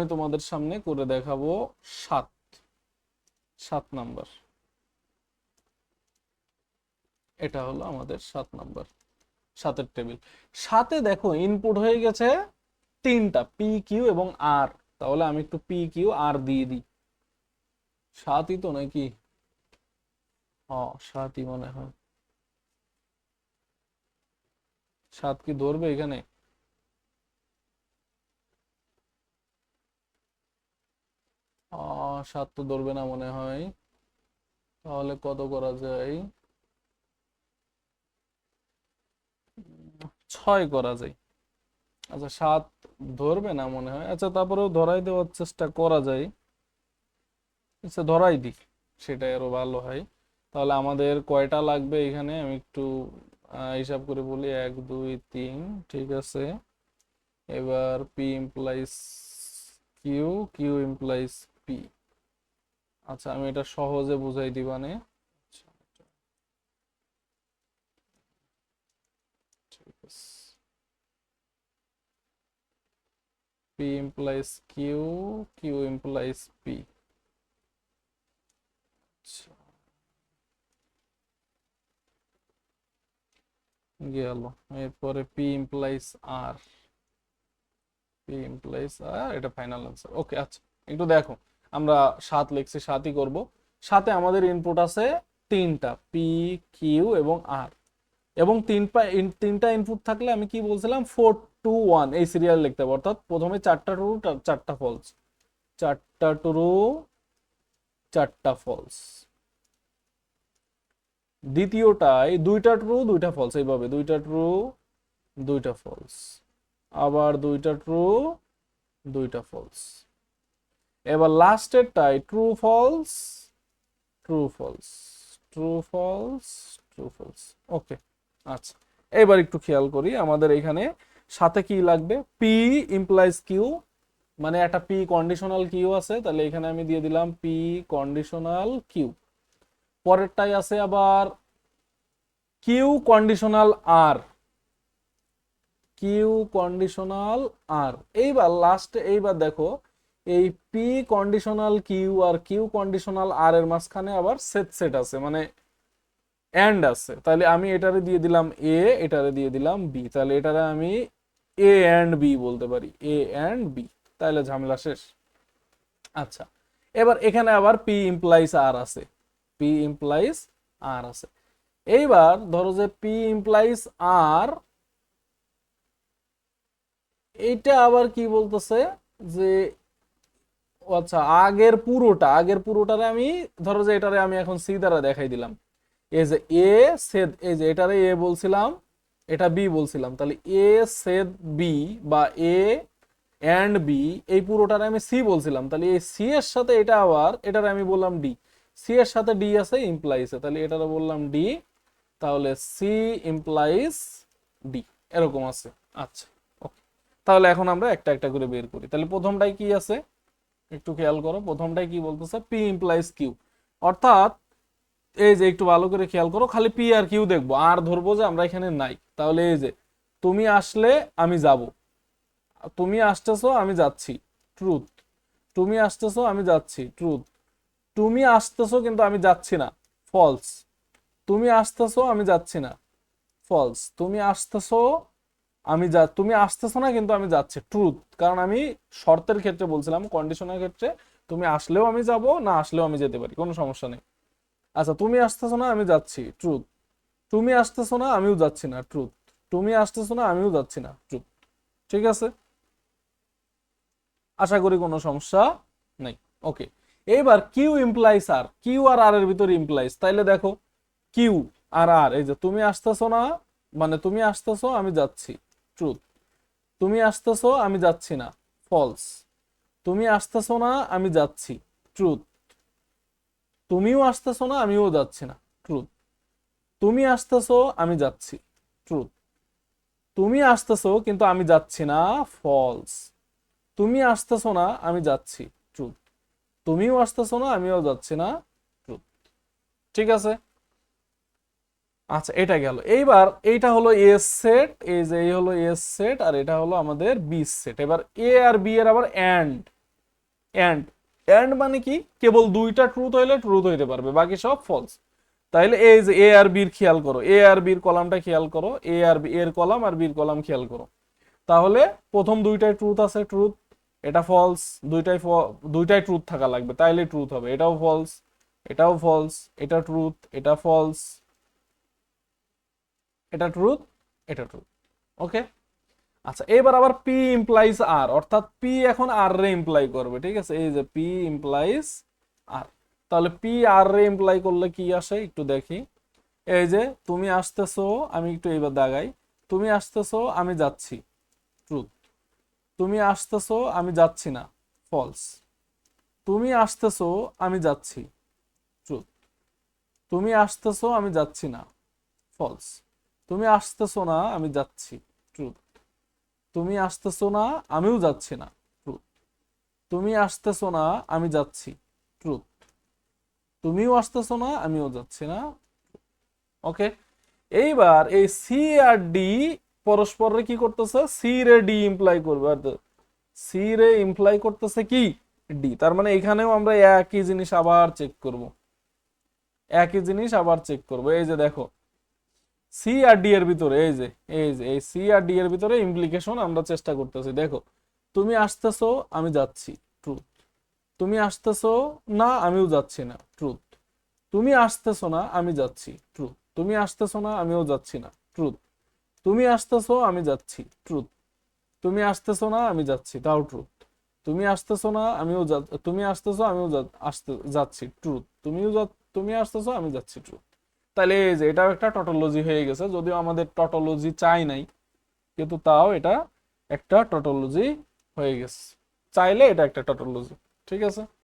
আমি তোমাদের সামনে করে দেখাবো সাত। সাত নাম্বার। এটা হলো আমাদের সাত নাম্বার। সাতের টেবিল। সাথে দেখো ইনপুট হয়ে গেছে তিনটা পি কিউ এবং আর তাহলে আমি একটু পি কিউ আর দিয়ে দিই। সাতই তো নাকি? সাতই মনে হয়। সাত কি ধরবে এখানে? সাত তো ধরবে না মনে হয়। তাহলে কত করা যায়? ছয় করা যায়। আচ্ছা সাত ধরবে না মনে হয়। আচ্ছা তারপরেও ধরাই দেওয়ার চেষ্টা করা যায়। আচ্ছা ধরাই দিই, সেটাই আরও ভালো হয়। তাহলে আমাদের কয়টা লাগবে এখানে? আমি একটু হিসাব করে বলি। এক, দুই, তিন, ঠিক আছে। এবার P implies Q Q implies P আচ্ছা আমি এটা সহজে বুঝাই দিবানে। আচ্ছা, P implies Q Q implies P গেল। এরপরে P implies R P implies R এটা ফাইনাল আনসার ওকে আচ্ছা একটু দেখো। আমরা সাত লিখছি, সাতই করব। সাথে আমাদের ইনপুট আছে তিনটা পি কিউ এবং আর এবং তিনটা তিনটা ইনপুট থাকলে আমি কি বলছিলাম? ফোর টু ওয়ান এই সিরিয়াল লিখতে হবে। অর্থাৎ প্রথমে চারটা ট্রু চারটা ফলস চারটা ট্রু চারটা ফলস দ্বিতীয়টায় দুইটা ট্রু দুইটা ফলস এইভাবে। দুইটা ট্রু দুইটা ফলস আবার দুইটা ট্রু দুইটা ফলস এবার লাস্টেরটাই true false true false true false true false okay আচ্ছা এবার একটু খেয়াল করি আমাদের এখানে সাথে কি লাগবে? পি ইমপ্লাইজ কিউ মানে একটা পি কন্ডিশনাল কিউ আছে, তাহলে এখানে আমি দিয়ে দিলাম পি কন্ডিশনাল কিউ পরেরটাই আছে আবার কিউ কন্ডিশনাল আর কিউ কন্ডিশনাল আর এইবার লাস্টে এইবার দেখো এই পি কন্ডিশনাল কিউ আর কিউ কন্ডিশনাল আর এর মাঝখানে আবার সেট সেট আছে মানে এন্ড আছে। তাহলে আমি এটারে দিয়ে দিলাম এ এটারে দিয়ে দিলাম বি তাহলে এটারে আমি এ এন্ড বি বলতে পারি এ এন্ড বি তাহলে ঝামেলা শেষ। আচ্ছা এবার এখানে আবার পি ইমপ্লাইজ আর আছে। পি ইমপ্লাইজ আর আছে। এইবার ধরো যে পি ইমপ্লাইজ আর এইটা আবার কি বলতেছে যে ও আচ্ছা আগের পুরোটা, আগের পুরোটারে আমি, ধরো যে এটারে আমি এখন সি দ্বারা দেখাই দিলাম। এই যে এ, সেদ, এই যে এটারে এ বলছিলাম, এটা বি বলছিলাম, তাহলে এ, সেদ, বি বা এ অ্যান্ড বি, এই পুরোটারে আমি সি বলছিলাম, তাহলে এই সি এর সাথে এটা আবার, এটারে আমি বললাম ডি। সি এর সাথে ডি আছে ইমপ্লাইসে তাহলে এটারে বললাম ডি, তাহলে সি ইমপ্লাইজ ডি, এরকম আছে। আচ্ছা ওকে তাহলে এখন আমরা একটা একটা করে বের করি। তাহলে প্রথমটাই কি আছে? একটু খেয়াল করো, প্রথমটাই কি বলতেছে? পি ইমপ্লাইজ কিউ অর্থাৎ, এই যে একটু ভালো করে খেয়াল করো, খালি পি আর কিউ দেখব, আর ধরবো যে আমরা এখানে নাই। তাহলে এই যে, তুমি আসলে আমি যাব। তুমি আসতেছো, আমি যাচ্ছি। ট্রুথ তুমি আসতেছো, আমি যাচ্ছি। ট্রুথ তুমি আসতেছো, কিন্তু আমি যাচ্ছি না। ফলস তুমি আসতেছো, আমি যাচ্ছি না। ফলস তুমি আসতেছো আমি যা, তুমি আসতেছো না কিন্তু আমি যাচ্ছি ট্রুথ কারণ আমি শর্তের ক্ষেত্রে বলছিলাম কন্ডিশনের ক্ষেত্রে তুমি আসলেও আমি যাব, না আসলেও আমি যেতে পারি, কোনো সমস্যা নেই। আচ্ছা তুমি আসতেছো না, আমি যাচ্ছি ট্রুথ তুমি আসতেছো না, আমিও যাচ্ছি না ট্রুথ তুমি আসতেছো না, আমিও যাচ্ছি না ট্রুথ ঠিক আছে? আশা করি কোনো সমস্যা নেই। ওকে এইবার কিউ ইমপ্লাইস আর, কিউ আর আর এর ভিতরে ইমপ্লাইস তাইলে দেখো, কিউ আর আর, এই যে তুমি আসতেছো না মানে তুমি আসতেছো, আমি যাচ্ছি। ট্রুথ তুমি আসতেছো, আমি যাচ্ছি না। ফলস তুমি আসতেছো না, আমি যাচ্ছি। ট্রুথ তুমিও আসতেছো না, আমিও যাচ্ছি না। ট্রুথ তুমি আসতেছো, আমি যাচ্ছি। ট্রুথ তুমি আসতেছো, কিন্তু আমি যাচ্ছি না। ফলস তুমি আসতেছো না, আমি যাচ্ছি। ট্রুথ তুমিও আসতেছো না, আমিও যাচ্ছি না। ট্রুথ ঠিক আছে? আচ্ছা এটা গেল। এইবার এইটা হলো এস সেট এই যে এই হলো এস সেট আর এটা হলো আমাদের বি সেট এবার এ আর বি এর আবার অ্যান্ড এন্ড এন্ড মানে কি? কেবল দুইটা ট্রুথ হইলে ট্রুথ হইতে পারবে, বাকি সব ফলস তাইলে এই যে এ আর বির খেয়াল করো। এ আর বির কলামটা খেয়াল করো। এ আর বি এর কলাম আর বির কলাম খেয়াল করো। তাহলে প্রথম দুইটাই ট্রুথ আছে ট্রুথ এটা ফলস দুইটাই দুইটাই ট্রুথ থাকা লাগবে। তাইলে ট্রুথ হবে। এটাও ফলস এটাও ফলস এটা ট্রুথ এটা ফলস এটা ট্রুথ এটা ট্রুথ ওকে আচ্ছা এবার আবার পি ইমপ্লাইজ আর অর্থাৎ পি এখন আর রে ইমপ্লাই করবে, ঠিক আছে? এই যে পি ইমপ্লাইজ আর তাহলে পি আর রে ইমপ্লাই করলে কি আসে? একটু দেখি। এই যে, তুমি আসতেছো, আমি একটু এইবার দাগাই। তুমি আসতেছো, আমি যাচ্ছি। ট্রুথ তুমি আসতেছো, আমি যাচ্ছি না। ফলস তুমি আসতেছো, আমি যাচ্ছি। ট্রুথ তুমি আসতেছো, আমি যাচ্ছি না। ফলস তুমি আসতেছো না, আমি যাচ্ছি। ট্রুথ তুমি আসতেছো না, আমিও যাচ্ছি না। ট্রুথ তুমি আসতেছো না, আমি যাচ্ছি। ট্রুথ তুমিও আসতেছো না, আমিও যাচ্ছি না। ওকে এইবার এই সি আর ডি পরস্পরের কি করতেছে? সি রে ডি ইমপ্লাই করবে। আর সি রে ইমপ্লাই করতেছে কি? ডি তার মানে এখানেও আমরা একই জিনিস আবার চেক করব। একই জিনিস আবার চেক করব। এই যে দেখো সি আর ডি এর ভিতরে, এই যে এই যে, এই সি আর ডি এর ভিতরে ইমপ্লিকেশন আমরা চেষ্টা করতেছি। দেখো, তুমি আসতেছো, আমি যাচ্ছি ট্রুথ তুমি আসতেছো, না, আমিও যাচ্ছি না ট্রুথ তুমি আসতেছো না, আমি যাচ্ছি ট্রুথ তুমি আসতেছো না, আমিও যাচ্ছি না ট্রুথ তুমি আসতেছো, আমি যাচ্ছি ট্রুথ তুমি আসতেছো না, আমি যাচ্ছি, তাও ট্রুথ তুমি আসতেছো না, আমিও তুমি আসতেছো, আমিও আসতে, যাচ্ছি ট্রুথ তুমিও তুমি আসতেছো, আমি যাচ্ছি ট্রুথ তাহলে এই যে এটাও একটা টটোলজি হয়ে গেছে, যদিও আমাদের টটোলজি চাই নাই, কিন্তু তাও এটা একটা টটোলজি হয়ে গেছে। চাইলে এটা একটা টটোলজি ঠিক আছে?